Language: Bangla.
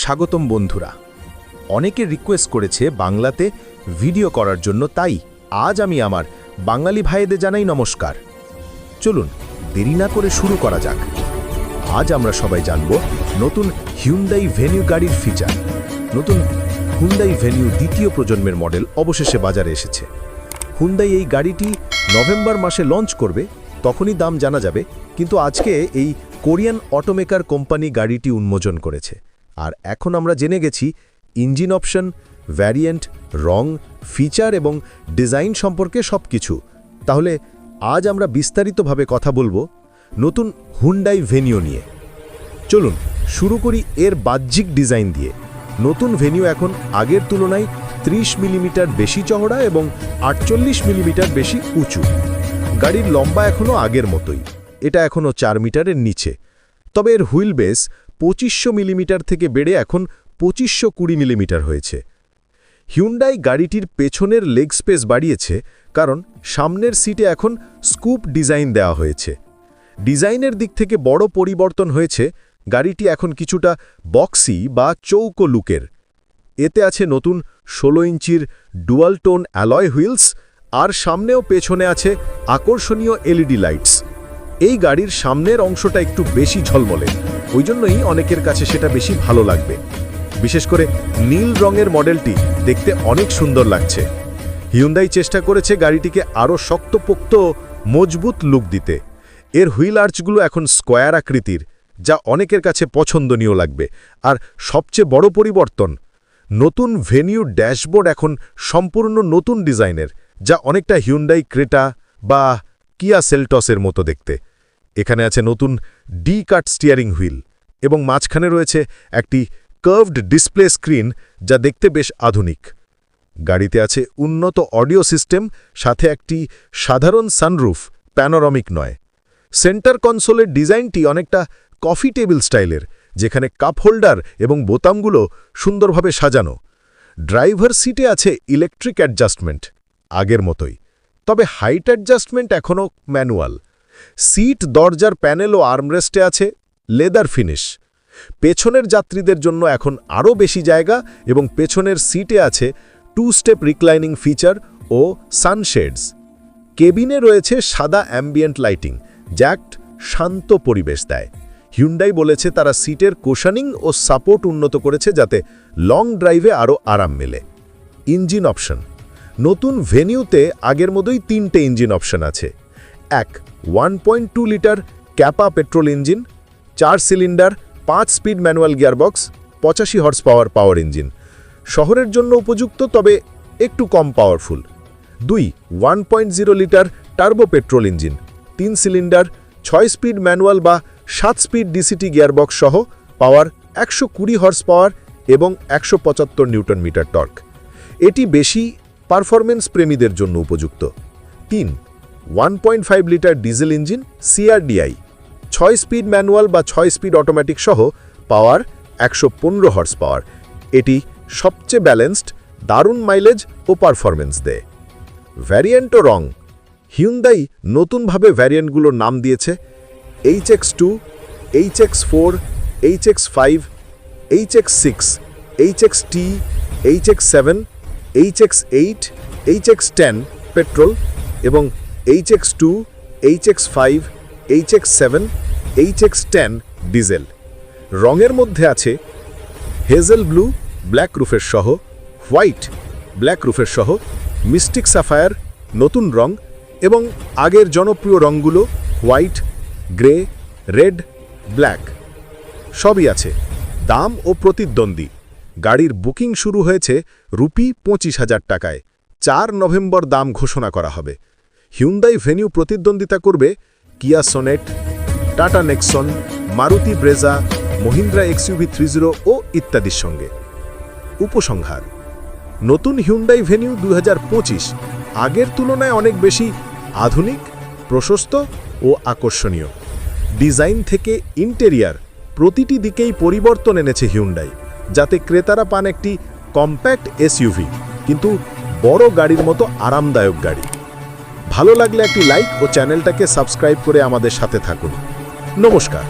স্বাগতম বন্ধুরা। অনেকে রিকোয়েস্ট করেছে বাংলাতে ভিডিও করার জন্য, তাই আজ আমি আমার বাঙালি ভাইদের জানাই নমস্কার। চলুন, দেরি না করে শুরু করা যাক। আজ আমরা সবাই জানব নতুন হিউন্ডাই ভেনিউ গাড়ির ফিচার নতুন হুন্ডাই ভেনিউ দ্বিতীয় প্রজন্মের মডেল অবশেষে বাজারে এসেছে। হুন্ডাই এই গাড়িটি নভেম্বর মাসে লঞ্চ করবে, তখনই দাম জানা যাবে, কিন্তু আজকে এই কোরিয়ান অটোমেকার কোম্পানি গাড়িটি উন্মোচন করেছে। আর এখন আমরা জেনে গেছি ইঞ্জিন অপশন, ভ্যারিয়েন্ট, রং, ফিচার এবং ডিজাইন সম্পর্কে সব কিছু তাহলে আজ আমরা বিস্তারিতভাবে কথা বলব নতুন হুন্ডাই ভেনিও নিয়ে। চলুন, শুরু করি এর বাহ্যিক ডিজাইন দিয়ে। নতুন ভেনিউ এখন আগের তুলনায় 30 মিলিমিটার বেশি চওড়া এবং আটচল্লিশ মিলিমিটার বেশি উঁচু। গাড়ির লম্বা এখনও আগের মতোই। এটা এখনও চার মিটারের নিচে। তবে এর হুইল বেস পঁচিশশো মিলিমিটার থেকে বেড়ে এখন পঁচিশশো কুড়ি মিলিমিটার হয়েছে। হিউন্ডাই গাড়িটির পেছনের লেগ স্পেস বাড়িয়েছে কারণ সামনের সিটে এখন স্কুপ ডিজাইন দেওয়া হয়েছে। ডিজাইনের দিক থেকে বড় পরিবর্তন হয়েছে, গাড়িটি এখন কিছুটা বক্সি বা চৌকো লুকের। এতে আছে নতুন ষোলো ইঞ্চির ডুয়াল টোন অ্যালয় হুইলস আর সামনেও পেছনে আছে আকর্ষণীয় এলইডি লাইটস এই গাড়ির সামনের অংশটা একটু বেশি ঝলমলে, ওই জন্যই অনেকের কাছে সেটা বেশি ভালো লাগবে। বিশেষ করে নীল রঙের মডেলটি দেখতে অনেক সুন্দর লাগছে। হিউন্দাই চেষ্টা করেছে গাড়িটিকে আরও শক্তপোক্ত, মজবুত লুক দিতে। এর হুইল আর্চগুলো এখন স্কোয়ার আকৃতির, যা অনেকের কাছে পছন্দনীয় লাগবে। আর সবচেয়ে বড় পরিবর্তন, নতুন ভেনিউ ড্যাশবোর্ড এখন সম্পূর্ণ নতুন ডিজাইনের, যা অনেকটা হিউন্ডাই ক্রেটা বা কিয়া সেলটসের মতো দেখতে। এখানে আছে নতুন ডি কাট স্টিয়ারিং হুইল এবং মাঝখানে রয়েছে একটি কার্ভড ডিসপ্লে স্ক্রিন যা দেখতে বেশ আধুনিক। গাড়িতে আছে উন্নত অডিও সিস্টেম, সাথে একটি সাধারণ সানরুফ, প্যানোরমিক নয়। সেন্টার কনসোলের ডিজাইনটি অনেকটা কফি টেবিল স্টাইলের, যেখানে কাপ হোল্ডার এবং বোতামগুলো সুন্দরভাবে সাজানো। ড্রাইভার সিটে আছে ইলেকট্রিক অ্যাডজাস্টমেন্ট, আগের মতোই। তবে হাইট অ্যাডজাস্টমেন্ট এখনও ম্যানুয়াল। সিট, দরজার প্যানেল ও আর্মরেস্টে আছে লেদার ফিনিশ। পেছনের যাত্রীদের জন্য এখন আরও বেশি জায়গা এবং পেছনের সিটে আছে টু স্টেপ রিক্লাইনিং ফিচার ও সানশেডস কেবিনে রয়েছে সাদা অ্যাম্বিয়েন্ট লাইটিং জ্যাক্ট শান্ত পরিবেশ দেয়। হিউন্ডাই বলেছে তারা সিটের কোশানিং ও সাপোর্ট উন্নত করেছে যাতে লং ড্রাইভে আরও আরাম মেলে। ইঞ্জিন অপশন নতুন ভেনিউতে আগের মতোই তিনটে ইঞ্জিন অপশন আছে। এক one point two litre Kappa petrol engine, চার সিলিন্ডার, পাঁচ স্পিড ম্যানুয়াল গিয়ারবক্স, পঁচাশি হর্স পাওয়ার পাওয়ার ইঞ্জিন। শহরের জন্য উপযুক্ত, তবে একটু কম পাওয়ারফুল। দুই, one point zero litre turbo petrol engine, তিন সিলিন্ডার, ছয় স্পিড ম্যানুয়াল বা সাত স্পিড ডিসিটি গিয়ারবক্স সহ পাওয়ার একশো কুড়ি হর্স পাওয়ার এবং একশো পঁচাত্তর নিউটন মিটার টর্ক। এটি বেশি পারফরমেন্স প্রেমীদের জন্য উপযুক্ত। তিন one point five litre diesel engine CRDi ছয় স্পিড ম্যানুয়াল বা ছয় স্পিড অটোমেটিক সহ পাওয়ার একশো পনেরো হর্স পাওয়ার এটি সবচেয়ে ব্যালেন্সড দারুণ মাইলেজ ও পারফরমেন্স দেয়। ভ্যারিয়েন্ট ও রং। হিউন্দাই নতুনভাবে ভ্যারিয়েন্টগুলোর নাম দিয়েছে। H X two H X four H X five H X six H X T H X seven H X eight H X ten petrol এবং H X two H X five H X seven H X ten diesel রঙের মধ্যে আছে হেজেল ব্লু, ব্ল্যাক রুফের সহ, হোয়াইট, ব্ল্যাক রুফের সহ, মিস্টিক সাফায়ার, নতুন রং এবং আগের জনপ্রিয় রঙগুলো হোয়াইট, গ্রে, রেড, ব্ল্যাক। সবই আছে। দাম ও প্রতিদ্বন্দ্বী। গাড়ির বুকিং শুরু হয়েছে রুপি পঁচিশ হাজার টাকায়। চার নভেম্বর দাম ঘোষণা করা হবে। হিউন্দাই ভেনিউ প্রতিদ্বন্দ্বিতা করবে Kia Sonet Tata Nexon Maruti Brezza Mahindra XUV three zero ও ইত্যাদির সঙ্গে। উপসংহার, নতুন হিউন্ডাই ভেনিউ দু হাজার পঁচিশ আগের তুলনায় অনেক বেশি আধুনিক, প্রশস্ত ও আকর্ষণীয়। ডিজাইন থেকে ইন্টেরিয়ার প্রতিটি দিকেই পরিবর্তন এনেছে হিউন্ডাই যাতে ক্রেতারা পান একটি কম্প্যাক্ট এসইউভি কিন্তু বড় গাড়ির মতো আরামদায়ক গাড়ি। ভালো লাগলে একটি লাইক ও চ্যানেলটাকে সাবস্ক্রাইব করে আমাদের সাথে থাকুন। নমস্কার।